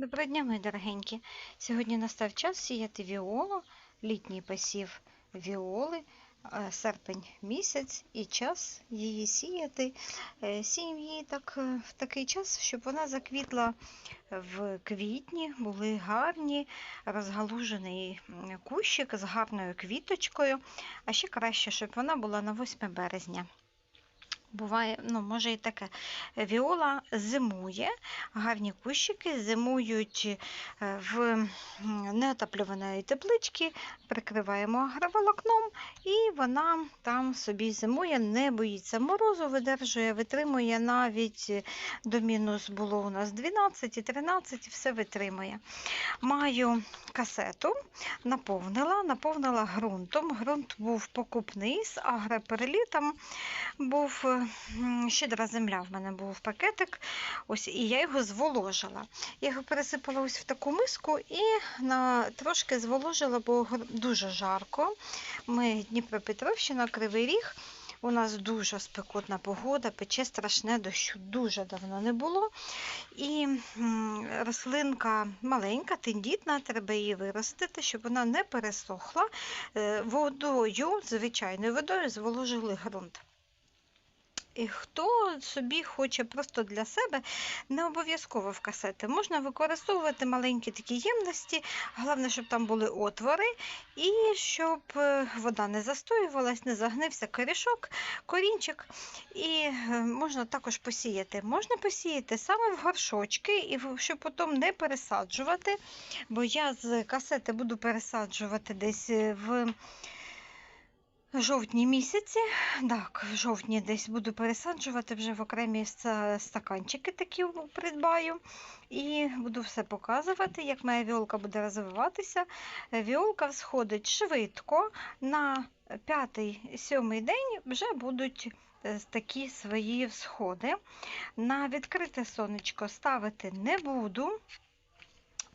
Доброго дня, мої дорогенькі. Сьогодні настав час сіяти віолу, літній посів віоли, е, серпень місяць і час її сіяти. Е, Сіємо її так, е, в такий час, щоб вона заквітла в квітні, були гарні, розгалужений кущик з гарною квіточкою, а ще краще, щоб вона була на 8 березня. Буває, ну, може і таке. Віола зимує, гарні кущики зимують е, в м, неотоплюваної теплички, прикриваємо агроволокном, і вона там собі зимує, не боїться морозу, видержує, витримує навіть е, до мінус було у нас 12 і 13, все витримує. Маю касету, наповнила, наповнила ґрунтом. Ґрунт був покупний з агроперелітом був е, щедра земля. В мене був пакетик, ось і я його зволожила. Я його пересипала ось в таку миску і на трошки зволожила, бо дуже жарко. Ми Дніпропетровщина, Кривий Ріг. У нас дуже спекотна погода, пече страшне дощу дуже давно не було. І рослинка маленька, тендітна, треба її виростити, щоб вона не пересохла. Е, Водою, звичайною водою, зволожили ґрунт. І хто собі хоче просто для себе, не обов'язково в касети. Можна використовувати маленькі такі ємності, головне, щоб там були отвори, і щоб е, вода не застоювалась, не загнився корішок, корінчик. І е, можна також посіяти. Можна посіяти саме в горшочки, і щоб потім не пересаджувати, бо я з касети буду пересаджувати десь е, в жовтні місяці. Так, в жовтні десь буду пересаджувати вже в окремі стаканчики такі придбаю. І буду все показувати, як моя віолка буде розвиватися. Віолка всходить швидко. На п'ятий-сьомий день вже будуть е, такі свої всходи. На відкрите сонечко ставити не буду.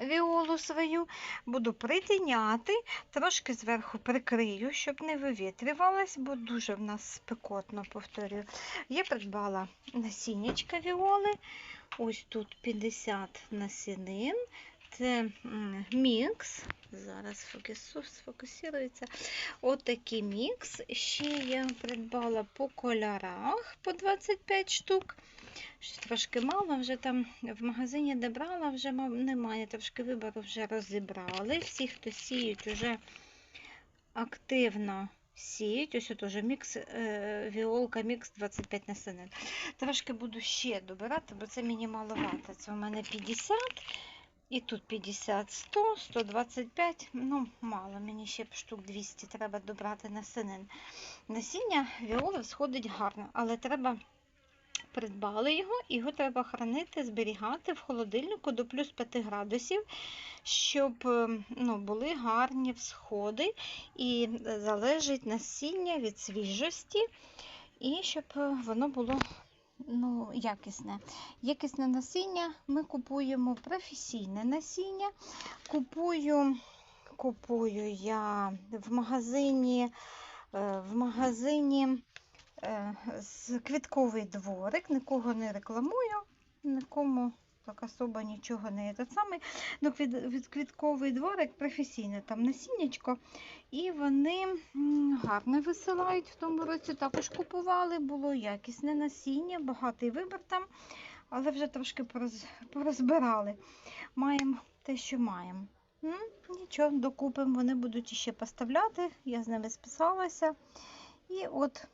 Віолу свою буду притіняти, трошки зверху прикрию, щоб не вивітрювалась, бо дуже в нас спекотно, повторюю. Я придбала насіннячка віоли. Ось тут 50 насінин. Це мікс. Зараз фокусу, сфокусується. Отакий мікс. Ще я придбала по кольорах по 25 штук. Трошки мало, вже там в магазині, де брала, вже немає, трошки вибору вже розібрали. Всі, хто сіють, вже активно сіють. Ось теж мікс, е, віолка мікс 25 насінин. Трошки буду ще добирати, бо це мені маловато. Це у мене 50. І тут 50, 100, 125, ну мало, мені ще штук 200 треба добрати насінин. Насіння віоли сходить гарно, але треба придбали його, його треба хранити, зберігати в холодильнику до плюс 5 градусів, щоб е, ну, були гарні всходи і залежить насіння від свіжості, і щоб е, воно було ну, якісне. Якісне насіння ми купуємо професійне насіння. Купую, купую я в магазині, е, в магазині е, з квітковий дворик, нікого не рекламую, нікому так особо нічого не є. Те саме, ну, від, квітковий дворик професійне там насіннячко, і вони гарно висилають. В тому році також купували, було якісне насіння, багатий вибір там, але вже трошки пороз, порозбирали. Маємо те, що маємо. Нічого, докупимо, вони будуть іще поставляти, я з ними списалася. І от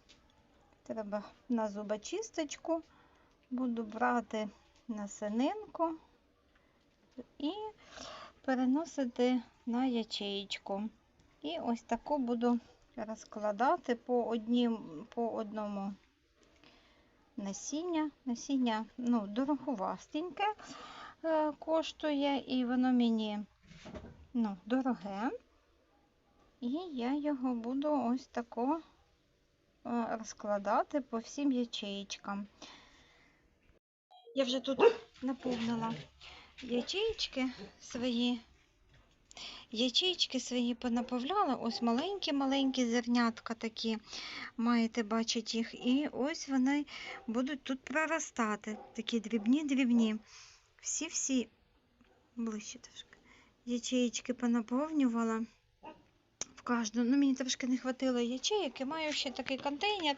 Треба на зубочисточку, буду брати насининку і переносити на ячеєчку. І ось таку буду розкладати по, однім, по одному насіння. Насіння ну, дороговастеньке е, коштує, і воно мені ну, дороге. І я його буду ось тако розкладати по всім ячеїчкам. Я вже тут наповнила ячеїчки свої. Ячеїчки свої понаповляла. Ось маленькі-маленькі зернятка такі. Маєте бачити їх. І ось вони будуть тут проростати. Такі дрібні-дрібні. Всі-всі ближче трошки. Ячеїчки понаповнювала кожну. Ну, мені трошки не хватило ячеїк. І маю ще такий контейнер.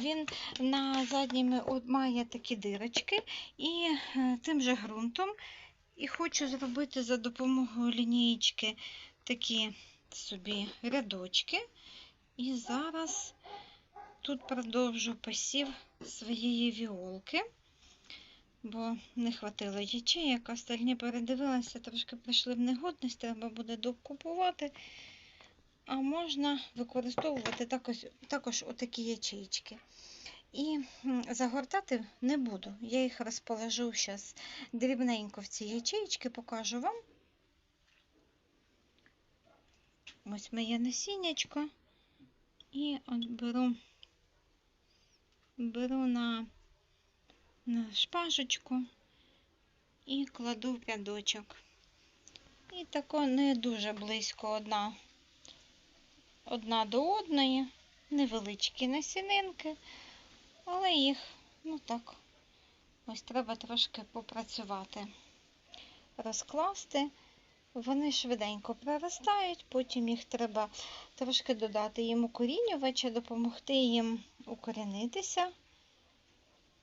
Він на задньому має такі дирочки і е, тим же ґрунтом. І хочу зробити за допомогою лінієчки такі собі рядочки. І зараз тут продовжу посів своєї віолки, бо не хватило ячеїк, остальні передивилася, трошки прийшли в негодність, треба буде докупувати. А можна використовувати також, також отакі ячеїчки. І загортати не буду. Я їх розположу зараз дрібненько в ці ячеїчки, покажу вам. Ось моє насіннячко. І от беру, беру на, на шпажечку і кладу в рядочок. І тако не дуже близько одна, одна до одної, невеличкі насінинки, але їх, ну так, ось треба трошки попрацювати, розкласти. Вони швиденько проростають, потім їх треба трошки додати їм укорінювача, допомогти їм укорінитися,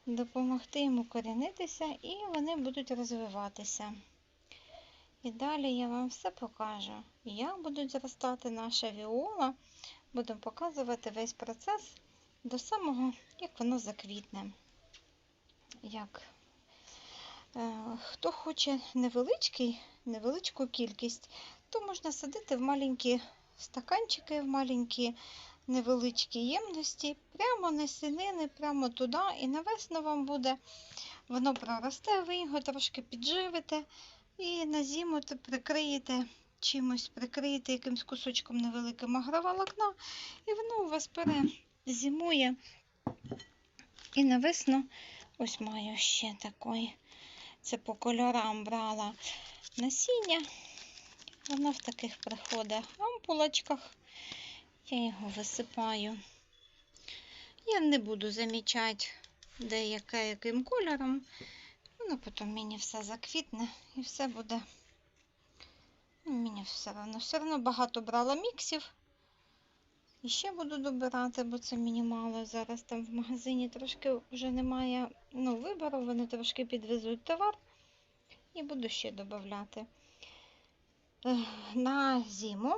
допомогти їм укорінитися і вони будуть розвиватися. І далі я вам все покажу, як будуть зростати наша віола. Буду показувати весь процес до самого, як воно заквітне. Як Е, Хто хоче невеличкий, невеличку кількість, то можна садити в маленькі стаканчики, в маленькі невеличкі ємності, прямо на сінини, прямо туди, і навесно вам буде, воно проросте, ви його трошки підживите і на зиму те прикриєте чимось, прикриєте якимсь кусочком невеликим агроволокна, і воно у вас перезимує. І навесно, ось маю ще такий. Це по кольорам брала насіння. Воно в таких приходить ампулочках. Я його висипаю. Я не буду замічати, де яке яким кольором. Воно потім мені все заквітне і все буде. Ну, Мені все одно. Все одно багато брала міксів. І ще буду добирати, бо це мені мало. Зараз там в магазині трошки вже немає ну, вибору, вони трошки підвезуть товар і буду ще додати. На зиму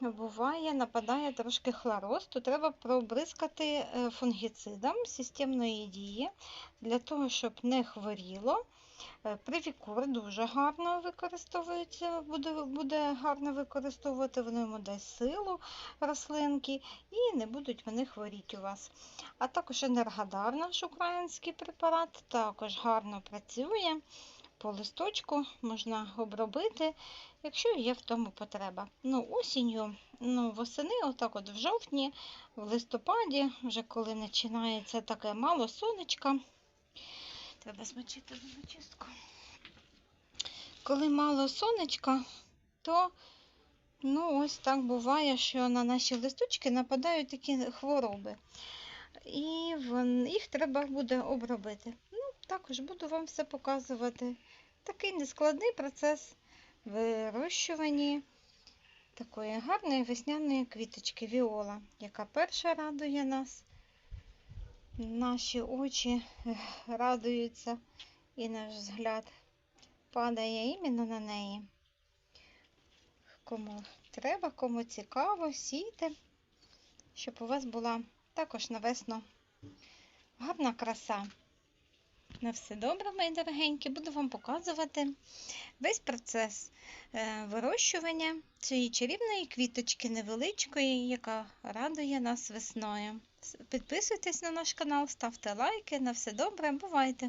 буває, нападає трошки хлороз, то треба пробризкати е, фунгіцидом системної дії для того, щоб не хворіло. Е, Привікур дуже гарно використовується, буде, буде гарно використовувати, воно йому дасть силу рослинки і не будуть вони хворіти у вас. А також енергодар, наш український препарат, також гарно працює. По листочку можна обробити, якщо є в тому потреба. Ну, осінню, ну, восени, отак от в жовтні, в листопаді, вже коли починається таке мало сонечка. Треба змочити зубочистку. Коли мало сонечка, то ну, ось так буває, що на наші листочки нападають такі хвороби. І їх треба буде обробити. Також буду вам все показувати. Такий нескладний процес вирощування такої гарної весняної квіточки Віола, яка перша радує нас. Наші очі радуються і наш взгляд падає іменно на неї. Кому треба, кому цікаво, сійте, щоб у вас була також навесно гарна краса. На все добре, мої дорогенькі, буду вам показувати весь процес е, вирощування цієї чарівної квіточки невеличкої, яка радує нас весною. Підписуйтесь на наш канал, ставте лайки. На все добре, бувайте!